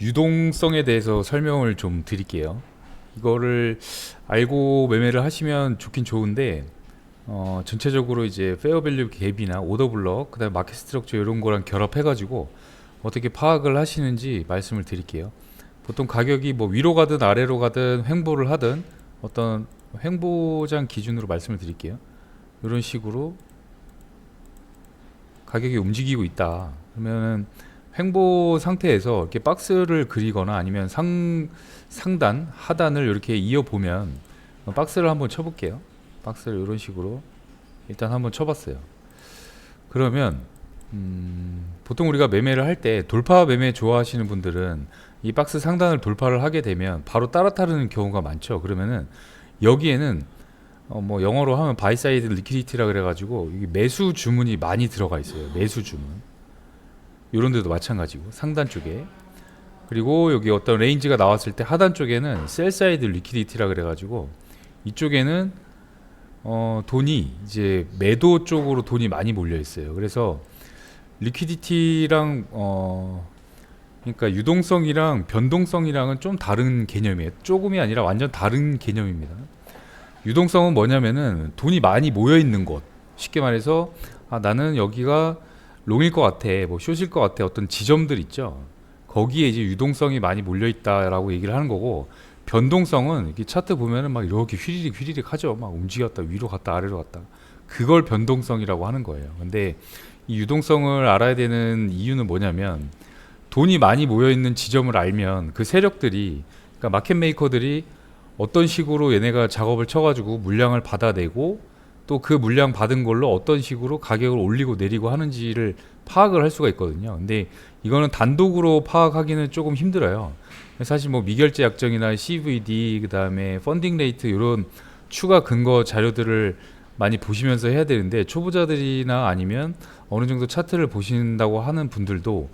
유동성에 대해서 설명을 좀 드릴게요. 이거를 알고 매매를 하시면 좋긴 좋은데 어, 전체적으로 이제 페어밸류 갭이나 오더 블럭, 그다음에 마켓 스트럭처 이런 거랑 결합해 가지고 어떻게 파악을 하시는지 말씀을 드릴게요. 보통 가격이 뭐 위로 가든 아래로 가든 횡보를 하든 어떤 횡보장 기준으로 말씀을 드릴게요. 이런 식으로 가격이 움직이고 있다. 그러면은 횡보 상태에서 이렇게 박스를 그리거나 아니면 상 상단 하단을 이렇게 이어 보면 박스를 한번 쳐볼게요. 박스를 이런 식으로 일단 한번 쳐봤어요. 그러면 음, 보통 우리가 매매를 할 때 돌파 매매 좋아하시는 분들은 이 박스 상단을 돌파를 하게 되면 바로 따라 따르는 경우가 많죠. 그러면은 여기에는 어, 뭐 영어로 하면 바이 사이드 리퀴디티라 그래가지고 매수 주문이 많이 들어가 있어요. 매수 주문. 이런 데도 마찬가지고 상단 쪽에 그리고 여기 어떤 레인지가 나왔을 때 하단 쪽에는 셀 사이드 리퀴디티라 그래가지고 이쪽에는 어 돈이 이제 매도 쪽으로 돈이 많이 몰려 있어요. 그래서 리퀴디티랑 어 그러니까 유동성이랑 변동성이랑은 좀 다른 개념이에요. 조금이 아니라 완전 다른 개념입니다. 유동성은 뭐냐면은 돈이 많이 모여 있는 곳. 쉽게 말해서 아 나는 여기가 롱일 것 같아, 뭐 숏일 것 같아 어떤 지점들 있죠. 거기에 이제 유동성이 많이 몰려 있다라고 얘기를 하는 거고 변동성은 이렇게 차트 보면은 막 이렇게 휘리릭 휘리릭 하죠. 막 움직였다 위로 갔다 아래로 갔다. 그걸 변동성이라고 하는 거예요. 근데 이 유동성을 알아야 되는 이유는 뭐냐면 돈이 많이 모여 있는 지점을 알면 그 세력들이 그러니까 마켓 메이커들이 어떤 식으로 얘네가 작업을 쳐가지고 물량을 받아내고 또 그 물량 받은 걸로 어떤 식으로 가격을 올리고 내리고 하는지를 파악을 할 수가 있거든요. 근데 이거는 단독으로 파악하기는 조금 힘들어요. 사실 뭐 미결제 약정이나 CVD 그다음에 펀딩 레이트 이런 추가 근거 자료들을 많이 보시면서 해야 되는데 초보자들이나 아니면 어느 정도 차트를 보신다고 하는 분들도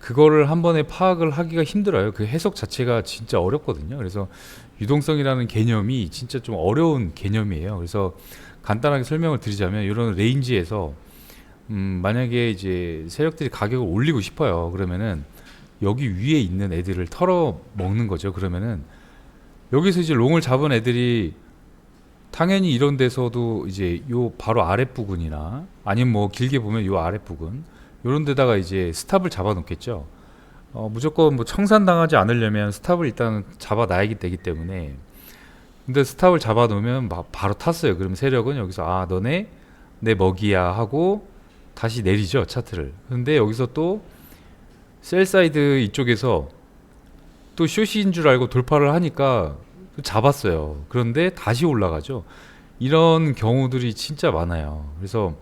그거를 한 번에 파악을 하기가 힘들어요. 그 해석 자체가 진짜 어렵거든요. 그래서 유동성이라는 개념이 진짜 좀 어려운 개념이에요. 그래서 간단하게 설명을 드리자면 이런 레인지에서 음, 만약에 이제 세력들이 가격을 올리고 싶어요. 그러면은 여기 위에 있는 애들을 털어 먹는 거죠. 그러면은 여기서 이제 롱을 잡은 애들이 당연히 이런 데서도 이제 요 바로 아랫 부분이나 아니면 뭐 길게 보면 요 아랫 부분 요런 데다가 이제 스탑을 잡아 놓겠죠. 어, 무조건 뭐 청산당하지 않으려면 스탑을 일단 잡아 놔야 되기 때문에 근데 스탑을 잡아 놓으면 막 바로 탔어요. 그러면 세력은 여기서 아 너네 내 먹이야 하고 다시 내리죠 차트를. 근데 여기서 또 셀사이드 이쪽에서 또 숏인 줄 알고 돌파를 하니까 또 잡았어요. 그런데 다시 올라가죠. 이런 경우들이 진짜 많아요. 그래서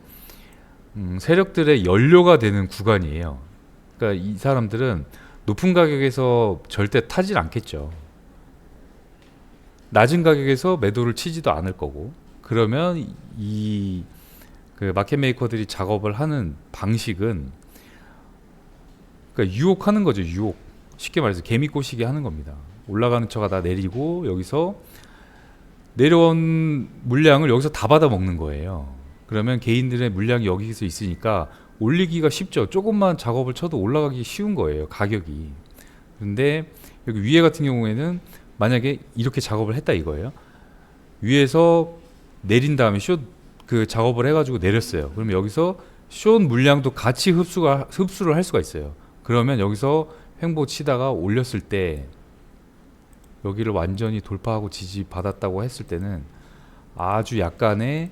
음, 세력들의 연료가 되는 구간이에요. 그러니까 이 사람들은 높은 가격에서 절대 타질 않겠죠. 낮은 가격에서 매도를 치지도 않을 거고 그러면 이 그 마켓 메이커들이 작업을 하는 방식은 그러니까 유혹하는 거죠 유혹. 쉽게 말해서 개미 꼬시기 하는 겁니다. 올라가는 척 하다 내리고 여기서 내려온 물량을 여기서 다 받아 먹는 거예요. 그러면 개인들의 물량이 여기서 있으니까 올리기가 쉽죠. 조금만 작업을 쳐도 올라가기 쉬운 거예요 가격이. 근데 여기 위에 같은 경우에는 만약에 이렇게 작업을 했다 이거예요. 위에서 내린 다음에 숏그 작업을 해가지고 내렸어요. 그러면 여기서 숏 물량도 같이 흡수가 흡수를 할 수가 있어요. 그러면 여기서 횡보 치다가 올렸을 때 여기를 완전히 돌파하고 지지 받았다고 했을 때는 아주 약간의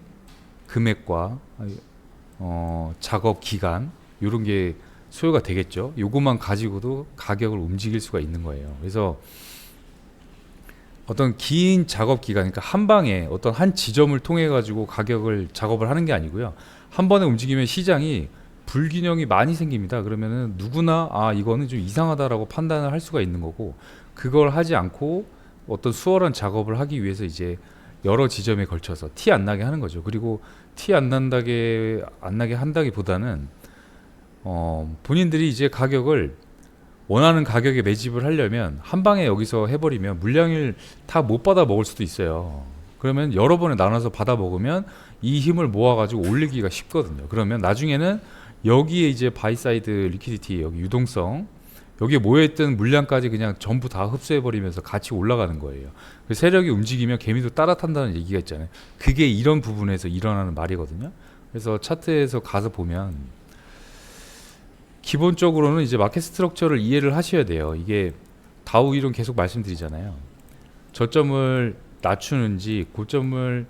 금액과 어, 작업 기간 이런 게 소요가 되겠죠. 요것만 가지고도 가격을 움직일 수가 있는 거예요. 그래서 어떤 긴 작업 기간, 그러니까 한 방에 어떤 한 지점을 통해 가지고 가격을 작업을 하는 게 아니고요. 한 번에 움직이면 시장이 불균형이 많이 생깁니다. 그러면은 누구나 아 이거는 좀 이상하다라고 판단을 할 수가 있는 거고 그걸 하지 않고 어떤 수월한 작업을 하기 위해서 이제 여러 지점에 걸쳐서 티 안 나게 하는 거죠. 그리고 티 안 난다게 안 나게 한다기보다는 어 본인들이 이제 가격을 원하는 가격에 매집을 하려면 한 방에 여기서 해버리면 물량을 다 못 받아 먹을 수도 있어요. 그러면 여러 번에 나눠서 받아 먹으면 이 힘을 모아가지고 올리기가 쉽거든요. 그러면 나중에는 여기에 이제 바이사이드 리퀴디티 여기 유동성 여기에 모여있던 물량까지 그냥 전부 다 흡수해버리면서 같이 올라가는 거예요. 그 세력이 움직이면 개미도 따라 탄다는 얘기가 있잖아요. 그게 이런 부분에서 일어나는 말이거든요. 그래서 차트에서 가서 보면 기본적으로는 이제 마켓 스트럭처를 이해를 하셔야 돼요. 이게 다우 이론 계속 말씀드리잖아요. 저점을 낮추는지 고점을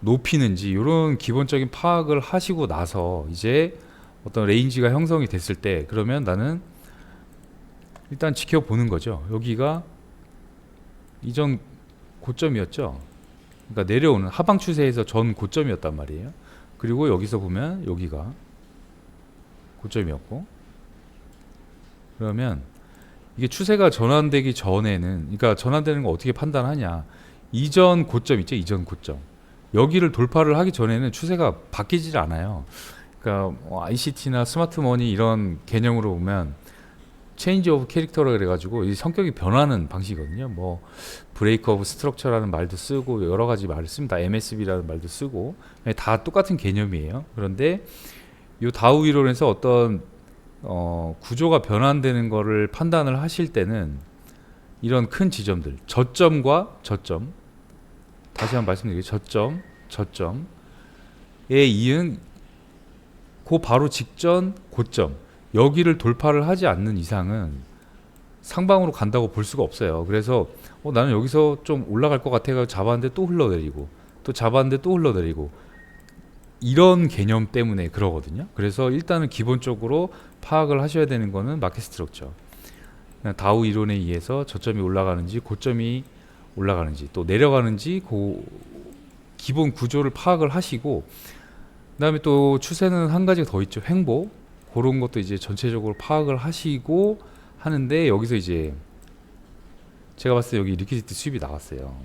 높이는지 이런 기본적인 파악을 하시고 나서 이제 어떤 레인지가 형성이 됐을 때 그러면 나는 일단 지켜보는 거죠. 여기가 이전 고점이었죠. 그러니까 내려오는 하방 추세에서 전 고점이었단 말이에요. 그리고 여기서 보면 여기가 고점이었고 그러면 이게 추세가 전환되기 전에는 그러니까 전환되는 거 어떻게 판단하냐? 이전 고점 있죠? 이전 고점. 여기를 돌파를 하기 전에는 추세가 바뀌질 않아요. 그러니까 뭐 ICT나 스마트머니 이런 개념으로 보면 체인지 오브 캐릭터라 그래가지고 이 성격이 변하는 방식이거든요. 뭐 브레이크 오브 스트럭처라는 말도 쓰고 여러 가지 말을 씁니다. MSB라는 말도 쓰고. 다 똑같은 개념이에요. 그런데 이 다우 이론에서 어떤 어, 구조가 변환되는 거를 판단을 하실 때는 이런 큰 지점들 저점과 저점 다시 한번 말씀드리게 저점 저점에 이은 그 바로 직전 고점 여기를 돌파를 하지 않는 이상은 상방으로 간다고 볼 수가 없어요. 그래서 어, 나는 여기서 좀 올라갈 것 같아가 잡았는데 또 흘러내리고 또 잡았는데 또 흘러내리고 이런 개념 때문에 그러거든요. 그래서 일단은 기본적으로 파악을 하셔야 되는 거는 마켓 스트럭처. 다우 이론에 의해서 저점이 올라가는지 고점이 올라가는지 또 내려가는지 그 기본 구조를 파악을 하시고 그다음에 또 추세는 한 가지가 더 있죠. 횡보. 그런 것도 이제 전체적으로 파악을 하시고 하는데 여기서 이제 제가 봤을 때 여기 리퀴디티 수입이 나왔어요.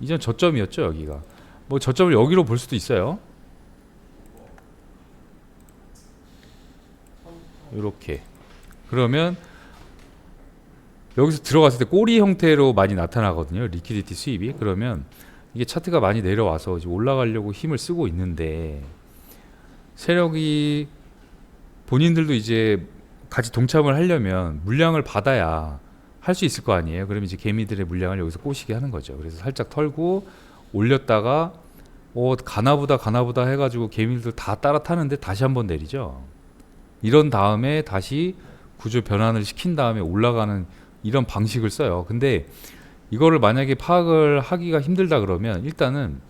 이전 저점이었죠, 여기가. 뭐 저점을 여기로 볼 수도 있어요. 이렇게 그러면 여기서 들어갔을 때 꼬리 형태로 많이 나타나거든요. 리퀴디티 수입이 그러면 이게 차트가 많이 내려와서 이제 올라가려고 힘을 쓰고 있는데 세력이 본인들도 이제 같이 동참을 하려면 물량을 받아야 할 수 있을 거 아니에요. 그러면 이제 개미들의 물량을 여기서 꼬시게 하는 거죠. 그래서 살짝 털고 올렸다가 어 가나보다 가나보다 해가지고 개미들 다 따라 타는데 다시 한번 내리죠. 이런 다음에 다시 구조 변환을 시킨 다음에 올라가는 이런 방식을 써요. 근데 이거를 만약에 파악을 하기가 힘들다 그러면 일단은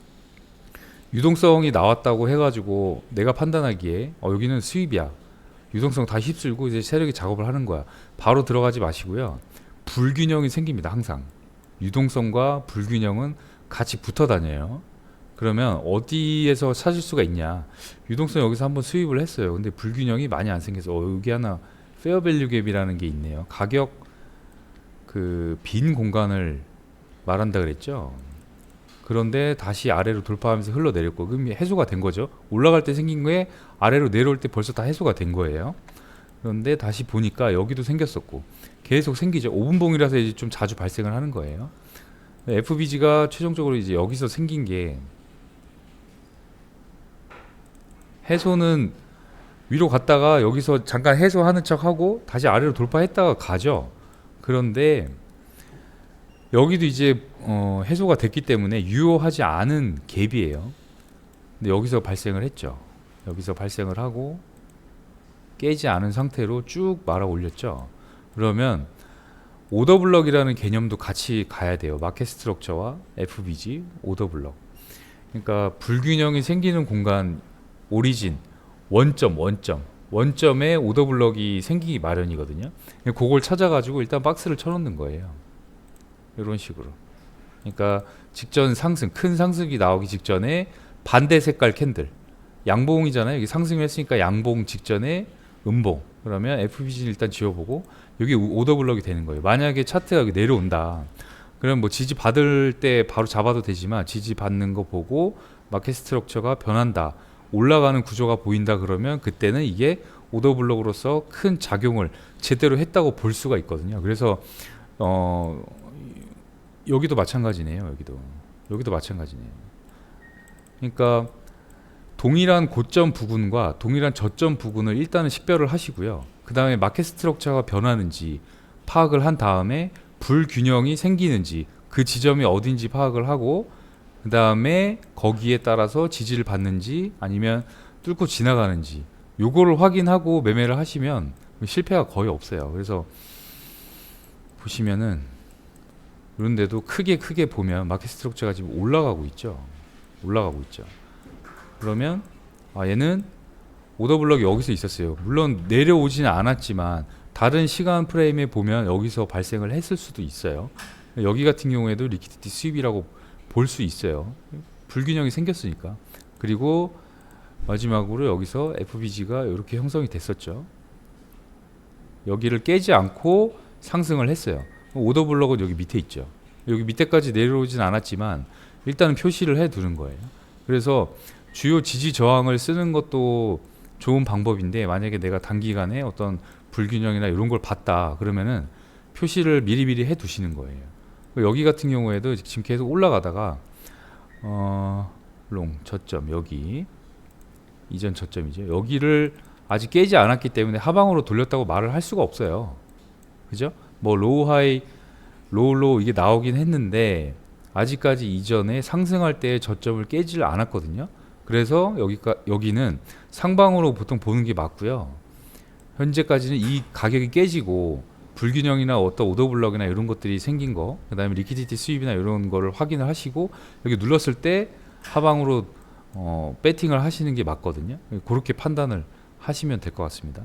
유동성이 나왔다고 해가지고 내가 판단하기에 어, 여기는 수입이야. 유동성 다 휩쓸고 이제 세력이 작업을 하는 거야. 바로 들어가지 마시고요. 불균형이 생깁니다. 항상 유동성과 불균형은 같이 붙어 다녀요. 그러면 어디에서 찾을 수가 있냐? 유동성 여기서 한번 수입을 했어요. 근데 불균형이 많이 안 생겨서 어, 여기 하나 페어밸류 갭이라는 게 있네요. 가격 그 빈 공간을 말한다 그랬죠. 그런데 다시 아래로 돌파하면서 흘러내렸고 그럼 해소가 된 거죠. 올라갈 때 생긴 거에 아래로 내려올 때 벌써 다 해소가 된 거예요. 그런데 다시 보니까 여기도 생겼었고 계속 생기죠. 5분봉이라서 이제 좀 자주 발생을 하는 거예요. FBG가 최종적으로 이제 여기서 생긴 게 해소는 위로 갔다가 여기서 잠깐 해소하는 척 하고 다시 아래로 돌파했다가 가죠. 그런데 여기도 이제 어 해소가 됐기 때문에 유효하지 않은 갭이에요. 근데 여기서 발생을 했죠. 여기서 발생을 하고 깨지 않은 상태로 쭉 말아 올렸죠. 그러면 오더 블럭이라는 개념도 같이 가야 돼요. 마켓 스트럭처와 FBG 오더 블럭. 그러니까 불균형이 생기는 공간 오리진 원점 원점 원점에 오더 블럭이 생기기 마련이거든요. 그걸 찾아가지고 일단 박스를 쳐놓는 거예요. 이런 식으로. 그러니까 직전 상승 큰 상승이 나오기 직전에 반대 색깔 캔들 양봉이잖아요. 여기 상승을 했으니까 양봉 직전에 음봉. 그러면 FBG는 일단 지워보고 여기 오더 블럭이 되는 거예요. 만약에 차트가 내려온다. 그럼 뭐 지지 받을 때 바로 잡아도 되지만 지지 받는 거 보고 마켓 스트럭처가 변한다. 올라가는 구조가 보인다 그러면 그때는 이게 오더 블럭으로서 큰 작용을 제대로 했다고 볼 수가 있거든요. 그래서 어 여기도 마찬가지네요. 여기도 여기도 마찬가지네요. 그러니까 동일한 고점 부근과 동일한 저점 부근을 일단은 식별을 하시고요. 그 다음에 마켓 스트럭처가 변하는지 파악을 한 다음에 불균형이 생기는지 그 지점이 어딘지 파악을 하고 그 다음에 거기에 따라서 지지를 받는지 아니면 뚫고 지나가는지 요거를 확인하고 매매를 하시면 실패가 거의 없어요. 그래서 보시면은 그런데도 크게 크게 보면 마켓 스트럭처가 지금 올라가고 있죠. 올라가고 있죠. 그러면 아 얘는 오더 블럭이 여기서 있었어요. 물론 내려오지는 않았지만 다른 시간 프레임에 보면 여기서 발생을 했을 수도 있어요. 여기 같은 경우에도 리퀴디티 수입이라고 볼 수 있어요. 불균형이 생겼으니까. 그리고 마지막으로 여기서 FBG가 이렇게 형성이 됐었죠. 여기를 깨지 않고 상승을 했어요. 오더 블럭은 여기 밑에 있죠. 여기 밑에까지 내려오진 않았지만 일단은 표시를 해 두는 거예요. 그래서 주요 지지 저항을 쓰는 것도 좋은 방법인데 만약에 내가 단기간에 어떤 불균형이나 이런 걸 봤다 그러면은 표시를 미리미리 해 두시는 거예요. 여기 같은 경우에도 지금 계속 올라가다가 어 롱 저점 여기 이전 저점이죠. 여기를 아직 깨지 않았기 때문에 하방으로 돌렸다고 말을 할 수가 없어요. 그죠? 뭐 로우 하이 로우 로우 이게 나오긴 했는데 아직까지 이전에 상승할 때 저점을 깨지를 않았거든요. 그래서 여기가 여기는 상방으로 보통 보는 게 맞고요. 현재까지는 이 가격이 깨지고 불균형이나 어떤 오더블럭이나 이런 것들이 생긴 거, 그다음에 리퀴디티 수입이나 이런 거를 확인을 하시고 여기 눌렀을 때 하방으로 어, 배팅을 하시는 게 맞거든요. 그렇게 판단을 하시면 될 것 같습니다.